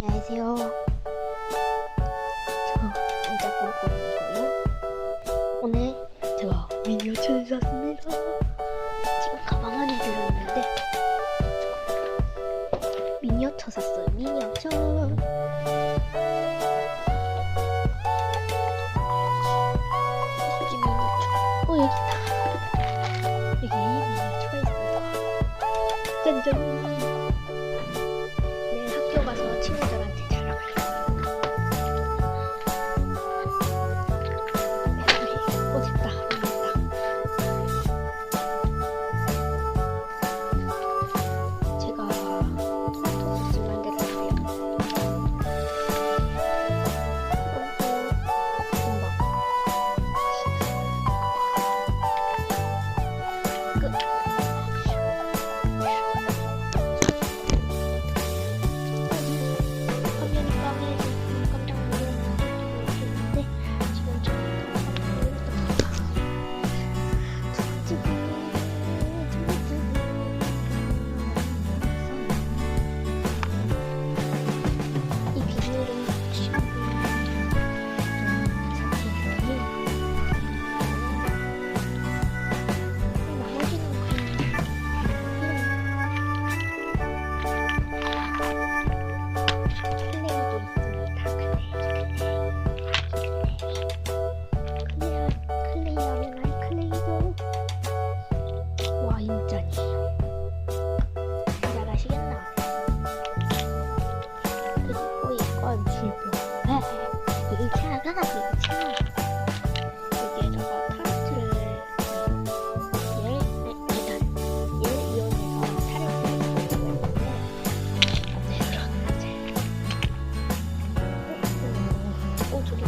안녕하세요. 저 혼자 꿈꾸는거요 오늘 제가 미니어처를 샀습니다. 지금 가방 안에 들어있는데 미니어처 샀어요. 미니어처. 여기 미니어처. 어 여기 있다. 여기 미니어처가 있습니다. 짠짠. 편하게 치면 여기에다가 타르트를 열 배달 열 이용해서 타르트를 만들었는데 네 그런 맛에 오 저기.